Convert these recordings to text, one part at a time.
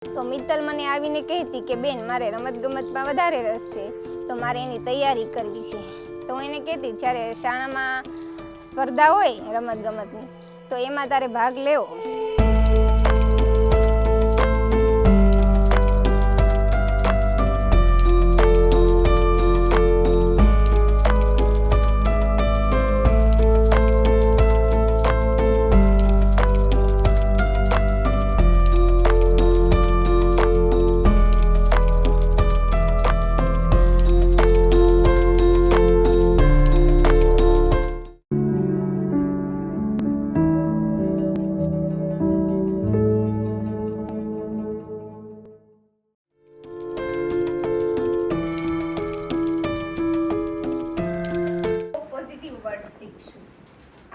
તો મિત્તલ મને આવીને કહેતી કે, બેન, મારે રમતગમતમાં વધારે રસ છે, તો મારે એની તૈયારી કરવી છે. તો એને કહેતી, જ્યારે શાળામાં સ્પર્ધા હોય રમતગમતની, તો એમાં તારે ભાગ લેવો.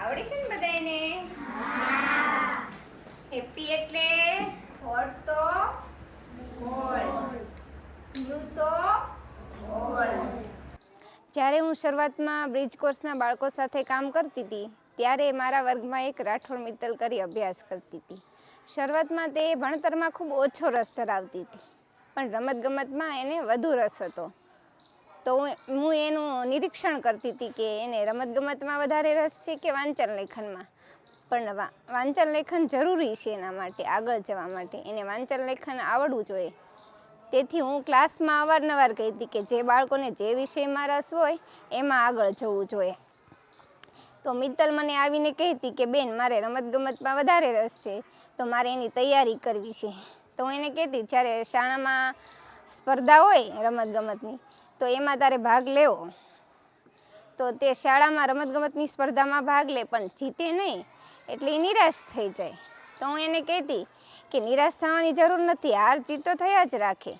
આવડે છે ને બધાને હેપી એટલે હોટ તો બ્લુ તો જ્યારે હું શરૂઆતમાં બ્રિજ કોર્સના બાળકો સાથે કામ કરતી હતી, ત્યારે મારા વર્ગમાં એક રાઠોડ મિત્તલ કરી અભ્યાસ કરતી હતી. શરૂઆતમાં તે ભણતરમાં ખૂબ ઓછો રસ ધરાવતી હતી, પણ રમતગમતમાં એને વધુ રસ હતો. તો હું- એનું નિરીક્ષણ કરતી હતી કે એને રમતગમતમાં વધારે રસ છે કે વાંચન લેખનમાં? પણ વાંચન લેખન જરૂરી છે એના માટે, આગળ જવા માટે. એને વાંચન લેખન આવડવું જોઈએ. તેથી હું ક્લાસમાં અવારનવાર કહેતી કે જે બાળકોને જે વિષયમાં રસ હોય, એમાં આગળ જવું જોઈએ. તો મિત્તલ મને આવીને કહેતી કે, બેન, મારે રમતગમતમાં વધારે રસ છે, તો મારે એની તૈયારી કરવી છે. તો હું એને કહેતી, જ્યારે શાળામાં સ્પર્ધા હોય રમતગમતની તો એમાં તારે ભાગ લેવો. તો તે શાળામાં રમતગમતની સ્પર્ધામાં ભાગ લે, પણ જીતે નહીં, એટલે એ નિરાશ થઈ જાય. તો હું એને કહેતી કે નિરાશ થવાની જરૂર નથી, હાર જીત તો થયા જ રાખે.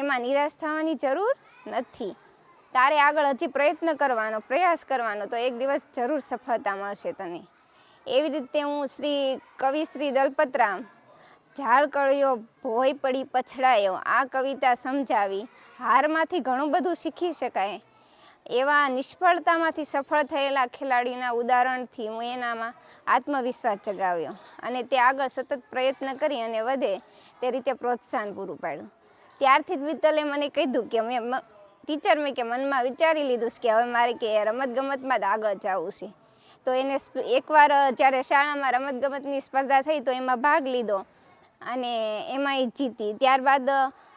એમાં નિરાશ થવાની જરૂર નથી. તારે આગળ હજી પ્રયત્ન કરવાનો, પ્રયાસ કરવાનો, તો એક દિવસ જરૂર સફળતા મળશે તને. એવી રીતે હું શ્રી કવિ શ્રી દલપતરામ ઝાડ કળ્યો ભોય પડી પછડાયો. આ કવિતા સમજાવી હારમાંથી ઘણું બધું શીખી શકાય. એવા નિષ્ફળતામાંથી સફળ થયેલા ખેલાડીના ઉદાહરણથી હું એનામાં આત્મવિશ્વાસ જગાવ્યો અને તે આગળ સતત પ્રયત્ન કરી અને વધે તે રીતે પ્રોત્સાહન પૂરું પાડ્યું. ત્યારથી જ મિત્તલે મને કીધું કે મેં ટીચર મેં કે મનમાં વિચારી લીધું કે હવે મારે કે રમતગમતમાં જ આગળ જવું છે. તો એને એકવાર જ્યારે શાળામાં રમતગમતની સ્પર્ધા થઈ તો એમાં ભાગ લીધો. અને એમાં એ જીતી. ત્યારબાદ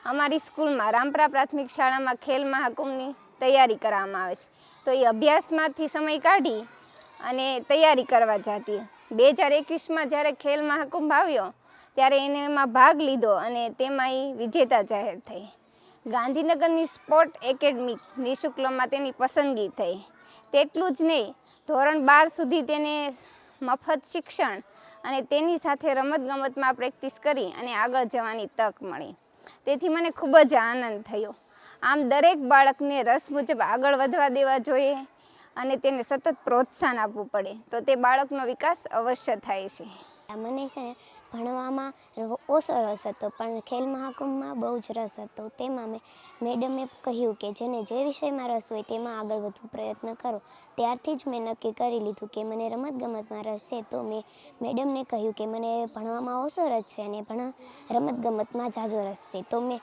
અમારી સ્કૂલમાં રામપરા પ્રાથમિક શાળામાં ખેલ મહાકુંભની તૈયારી કરવામાં આવે છે. તો એ અભ્યાસમાંથી સમય કાઢી અને તૈયારી કરવા જતી. બે હજાર એકવીસમાં જ્યારે ખેલ મહાકુંભ આવ્યો, ત્યારે એને એમાં ભાગ લીધો અને તેમાં એ વિજેતા જાહેર થઈ. ગાંધીનગરની સ્પોર્ટ એકેડમી નિઃશુલ્કમાં તેની પસંદગી થઈ. તેટલું જ નહીં, ધોરણ બાર સુધી તેને મફત શિક્ષણ અને તેની સાથે રમતગમતમાં પ્રેક્ટિસ કરી અને આગળ જવાની તક મળી. તેથી મને ખૂબ જ આનંદ થયો. આમ દરેક બાળકને રસ મુજબ આગળ વધવા દેવા જોઈએ અને તેને સતત પ્રોત્સાહન આપવું પડે, તો તે બાળકનો વિકાસ અવશ્ય થાય છે. મને છે ભણવામાં ઓછો રસ હતો, પણ ખેલ મહાકુંભમાં બહુ જ રસ હતો. તેમાં મેં મેડમે કહ્યું કે જેને જે વિષયમાં રસ હોય તેમાં આગળ વધુ પ્રયત્ન કરો. ત્યારથી જ મેં નક્કી કરી લીધું કે મને રમતગમતમાં રસ છે, તો મેં મેડમને કહ્યું કે મને ભણવામાં ઓછો રસ છે અને ભણ રમતગમતમાં જાજો રસ છે. તો મેં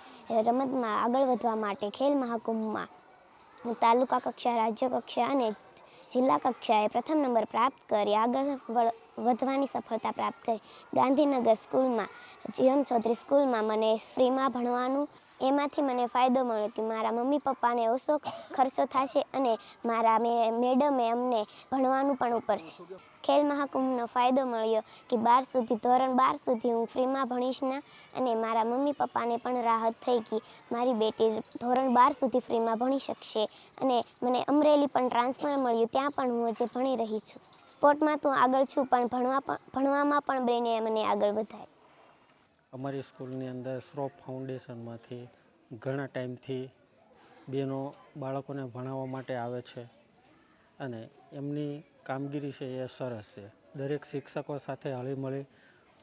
રમતમાં આગળ વધવા માટે ખેલ મહાકુંભમાં તાલુકા કક્ષા, રાજ્ય કક્ષા અને જિલ્લા કક્ષાએ પ્રથમ નંબર પ્રાપ્ત કરી, આગળ વધવાની સફળતા પ્રાપ્ત કરી ગાંધીનગર સ્કૂલમાં જીએમ ચૌધરી સ્કૂલમાં મને ફ્રીમાં ભણવાનું એમાંથી મને ફાયદો મળ્યો કે મારા મમ્મી પપ્પાને ઓછો ખર્ચો થશે અને મારા મેડમે અમને ભણવાનું પણ ઉપર છે ખેલ મહાકુંભનો ફાયદો મળ્યો કે બાર સુધી, ધોરણ બાર સુધી હું ફ્રીમાં ભણીશ ના અને મારા મમ્મી પપ્પાને પણ રાહત થઈ ગઈ મારી બેટી ધોરણ બાર સુધી ફ્રીમાં ભણી શકશે અને મને અમરેલી પણ ટ્રાન્સફર મળ્યું, ત્યાં પણ હું હજી ભણી રહી છું. સ્પોર્ટમાં તો આગળ છું પણ ભણવા પણ, ભણવામાં પણ બેને મને આગળ વધારે અમારી સ્કૂલની અંદર શ્રોફ ફાઉન્ડેશનમાંથી ઘણા ટાઈમથી બેનો બાળકોને ભણાવવા માટે આવે છે. અને એમની કામગીરી છે એ સરસ છે. દરેક શિક્ષકો સાથે હળીમળી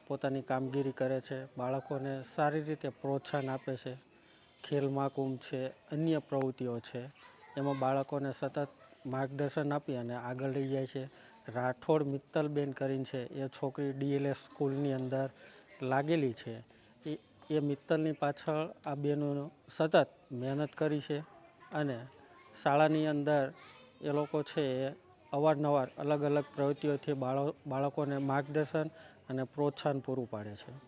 પોતાની કામગીરી કરે છે. બાળકોને સારી રીતે પ્રોત્સાહન આપે છે. ખેલ મહાકુંભ છે, અન્ય પ્રવૃત્તિઓ છે, એમાં બાળકોને સતત માર્ગદર્શન આપી અને આગળ લઈ જાય છે. રાઠોડ મિત્તલબેન કરીને છે. એ છોકરી ડીએલએસ સ્કૂલની અંદર લાગેલી છે. એ એ મિત્તલની પાછળ આ બેનો સતત મહેનત કરી છે અને શાળાની અંદર એ લોકો છે એ અવારનવાર અલગ અલગ પ્રવૃત્તિઓથી બાળો, બાળકોને માર્ગદર્શન અને પ્રોત્સાહન પૂરું પાડે છે.